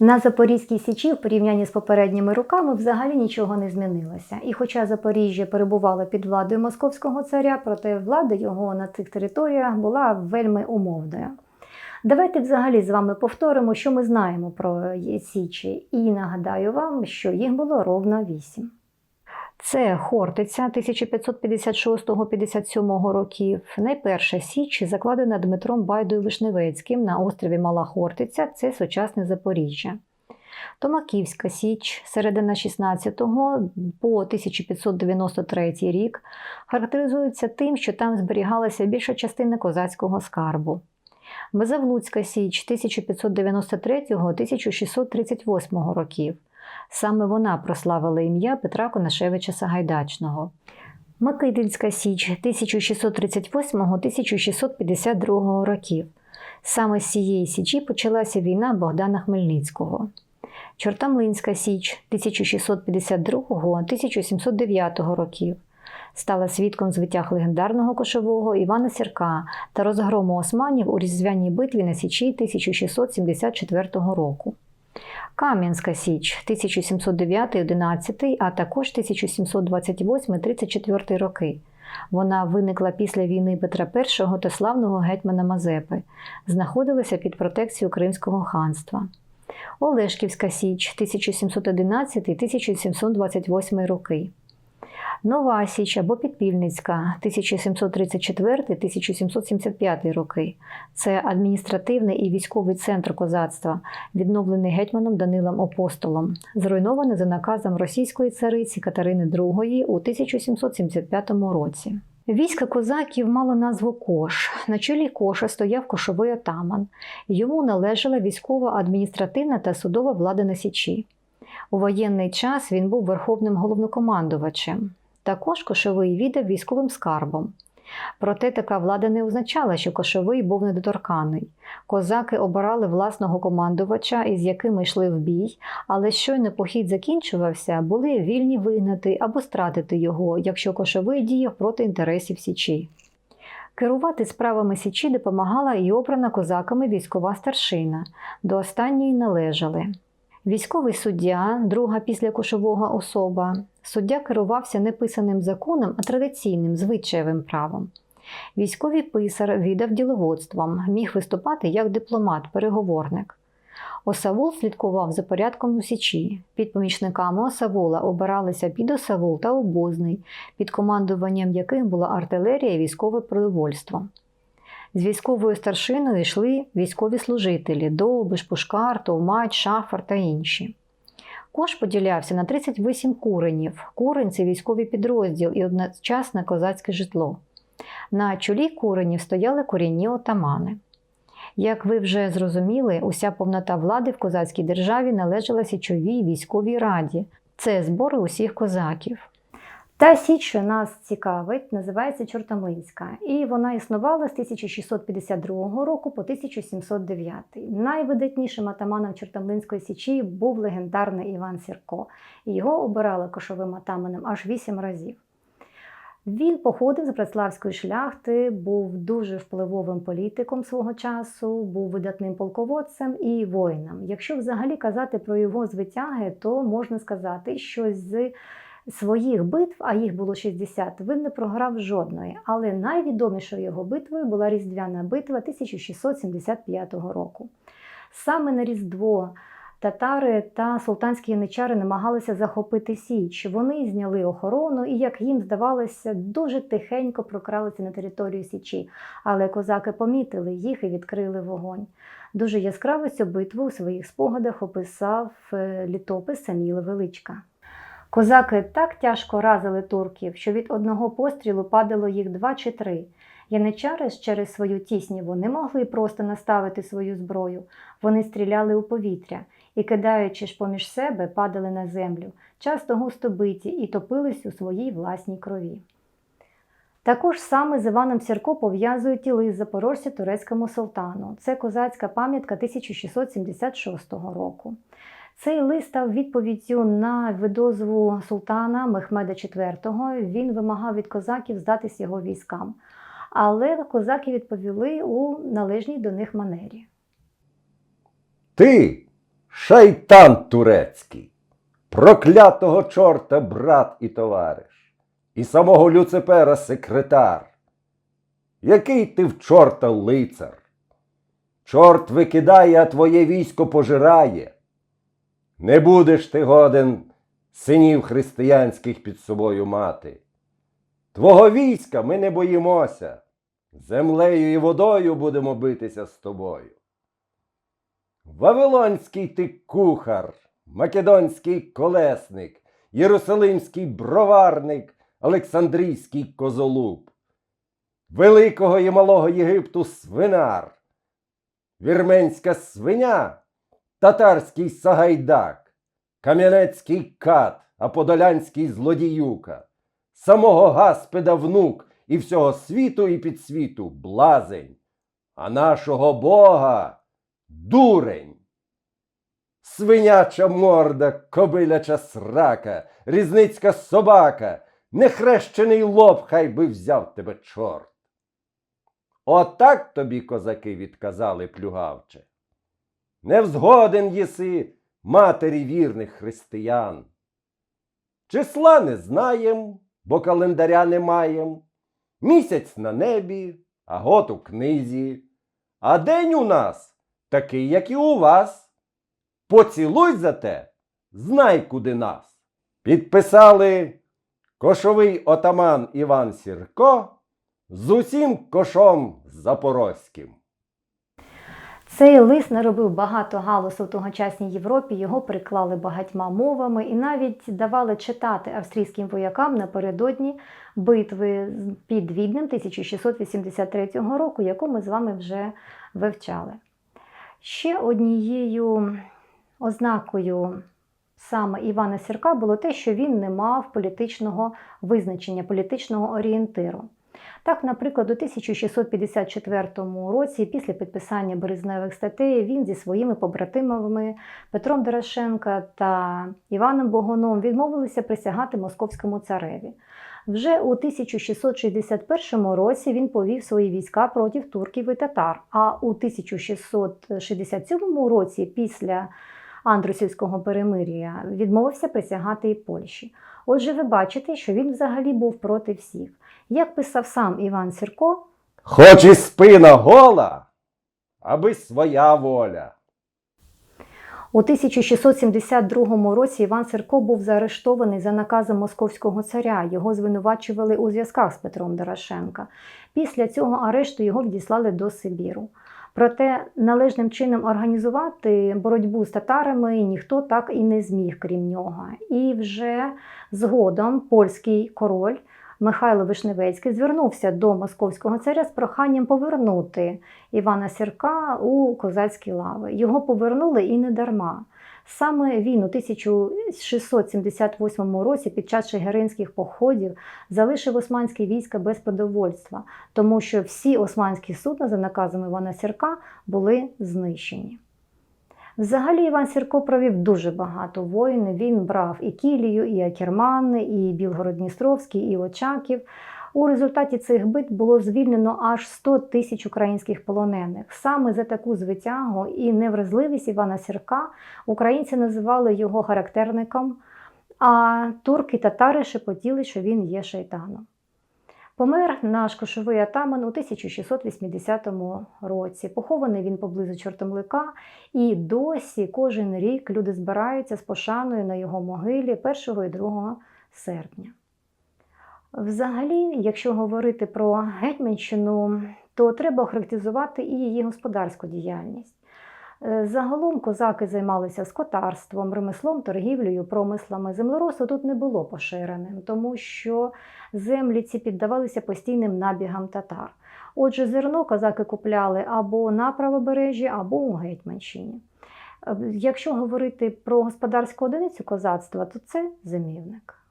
На Запорізькій Січі в порівнянні з попередніми роками взагалі нічого не змінилося. І хоча Запоріжжя перебувало під владою московського царя, проте влада його на цих територіях була вельми умовною. Давайте взагалі з вами повторимо, що ми знаємо про Січі, і нагадаю вам, що їх було ровно вісім. Це Хортиця 1556-57 років. Найперша січ закладена Дмитром Байдою Вишневецьким на острові Мала Хортиця, це сучасне Запоріжжя. Томаківська Січ, середина 16-го по 1593 рік, характеризується тим, що там зберігалася більша частина козацького скарбу. Безавлуцька Січ 1593-1638 років. Саме вона прославила ім'я Петра Конашевича Сагайдачного. Микитинська Січ 1638-1652 років. Саме з цієї січі почалася війна Богдана Хмельницького. Чортамлинська Січ 1652-1709 років. Стала свідком звитяг легендарного кошового Івана Сірка та розгрому османів у різдвяній битві на Січі 1674 року. Кам'янська Січ 1709-11, а також 1728-34 роки. Вона виникла після війни Петра І та славного гетьмана Мазепи, знаходилася під протекцією Кримського ханства. Олешківська Січ 1711-1728 роки. Нова Січ або Підпільницька 1734-1775 роки. Це адміністративний і військовий центр козацтва, відновлений гетьманом Данилом Апостолом, зруйнований за наказом російської цариці Катерини II у 1775 році. Військо козаків мало назву Кош. На чолі коша стояв кошовий отаман. Йому належала військова адміністративна та судова влада на Січі. У воєнний час він був верховним головнокомандувачем. Також кошовий віддав військовим скарбом. Проте така влада не означала, що кошовий був недоторканий. Козаки обирали власного командувача, із якими йшли в бій, але щойно похід закінчувався, були вільні вигнати або стратити його, якщо кошовий діяв проти інтересів Січі. Керувати справами Січі допомагала і обрана козаками військова старшина. До останньої належали. Військовий суддя, друга після кошового особа. Суддя керувався не писаним законом, а традиційним звичаєвим правом. Військовий писар віддав діловодством, міг виступати як дипломат-переговорник. Осавул слідкував за порядком у Січі. Під помічниками Осавула обиралися підосавул та обозний, під командуванням яких була артилерія і військове продовольство. З військовою старшиною йшли військові служителі Довбиш, Пушкар, Товмач, Шафар та інші. Кош поділявся на 38 куренів. Курень це військовий підрозділ і одночасне козацьке житло. На чолі куренів стояли корінні отамани. Як ви вже зрозуміли, уся повнота влади в козацькій державі належала Січовій військовій раді. Це збори усіх козаків. Та січ, що нас цікавить, називається Чортомлинська, і вона існувала з 1652 року по 1709. Найвидатнішим атаманом Чортомлинської січі був легендарний Іван Сірко, його обирали кошовим атаманом аж вісім разів. Він походив з братславської шляхти, був дуже впливовим політиком свого часу, був видатним полководцем і воїном. Якщо взагалі казати про його звитяги, то можна сказати, що з своїх битв, а їх було 60, він не програв жодної. Але найвідомішою його битвою була Різдвяна битва 1675 року. Саме на Різдво татари та султанські яничари намагалися захопити Січ. Вони зняли охорону і, як їм здавалося, дуже тихенько прокралися на територію Січі. Але козаки помітили їх і відкрили вогонь. Дуже яскраво цю битву у своїх спогадах описав е, літопис Саміла Величка. Козаки так тяжко разили турків, що від одного пострілу падало їх два чи три. Яничари ж через свою тісніву не могли просто наставити свою зброю. Вони стріляли у повітря і, кидаючи ж поміж себе, падали на землю, часто густо биті і топились у своїй власній крові. Також саме з Іваном Сірко пов'язують і лист запорожця турецькому султану. Це козацька пам'ятка 1676 року. Цей лист став відповіддю на видозву султана Мехмеда IV. Він вимагав від козаків здатись його військам. Але козаки відповіли у належній до них манері. Ти, Шайтан турецький, проклятого чорта брат і товариш, і самого Люципера секретар. Який ти в чорта лицар? Чорт викидає, а твоє військо пожирає. Не будеш ти годен синів християнських під собою мати. Твого війська ми не боїмося. Землею і водою будемо битися з тобою. Вавилонський ти кухар, македонський колесник, єрусалимський броварник, Олександрійський козолуб, Великого і малого Єгипту свинар, вірменська свиня, татарський сагайдак, кам'янецький кат, а подолянський злодіюка, самого Гаспеда внук і всього світу і підсвіту блазень, а нашого Бога дурень. Свиняча морда, кобиляча срака, різницька собака, нехрещений лоб хай би взяв тебе чорт. Отак тобі козаки відказали плюгавче. Невзгоден єси матері вірних християн. Числа не знаєм, бо календаря не маєм. Місяць на небі, а год у книзі. А день у нас такий, як і у вас. Поцілуй за те, знай куди нас. Підписали кошовий отаман Іван Сірко з усім кошом запорозьким. Цей лист наробив багато галусу в тогочасній Європі, його приклали багатьма мовами і навіть давали читати австрійським воякам напередодні битви під Віднем 1683 року, яку ми з вами вже вивчали. Ще однією ознакою саме Івана Сірка було те, що він не мав політичного визначення, політичного орієнтиру. Так, наприклад, у 1654 році, після підписання березневих статей, він зі своїми побратимами Петром Дорошенка та Іваном Богоном відмовилися присягати московському цареві. Вже у 1661 році він повів свої війська проти турків і татар. А у 1667 році, після Андрусівського перемир'я, відмовився присягати і Польщі. Отже, ви бачите, що він взагалі був проти всіх. Як писав сам Іван Сірко, Хоч і спина гола, аби своя воля. у 1672 році Іван Сірко був заарештований за наказом московського царя. Його звинувачували у зв'язках з Петром Дорошенка. Після цього арешту його відіслали до Сибіру. Проте належним чином організувати боротьбу з татарами ніхто так і не зміг, крім нього. І вже згодом польський король Михайло Вишневецький звернувся до московського царя з проханням повернути Івана Сірка у козацькі лави. Його повернули і не дарма. Саме він у 1678 році під час чигиринських походів залишив османські війська без продовольства, тому що всі османські судна за наказом Івана Сірка були знищені. Взагалі Іван Сірко провів дуже багато воїн. Він брав і Кілію, і Акерман, і Білгород-Дністровський, і Очаків. У результаті цих бит було звільнено аж 100 тисяч українських полонених. Саме за таку звитягу і невразливість Івана Сірка українці називали його характерником, а турки татари шепотіли, що він є шайтаном. Помер наш кошовий атаман у 1680 році. Похований він поблизу Чортомлика, і досі кожен рік люди збираються з пошаною на його могилі 1 і 2 серпня. Взагалі, якщо говорити про Гетьманщину, то треба охарактеризувати і її господарську діяльність. Е, Загалом козаки займалися скотарством, ремеслом, торгівлею, промислами. Землеробство тут не було поширеним, тому що землі ці піддавалися постійним набігам татар. Отже, зерно козаки купляли або на правобережжі, або у Гетьманщині. Е, Якщо говорити про господарську одиницю козацтва, то це зимівник.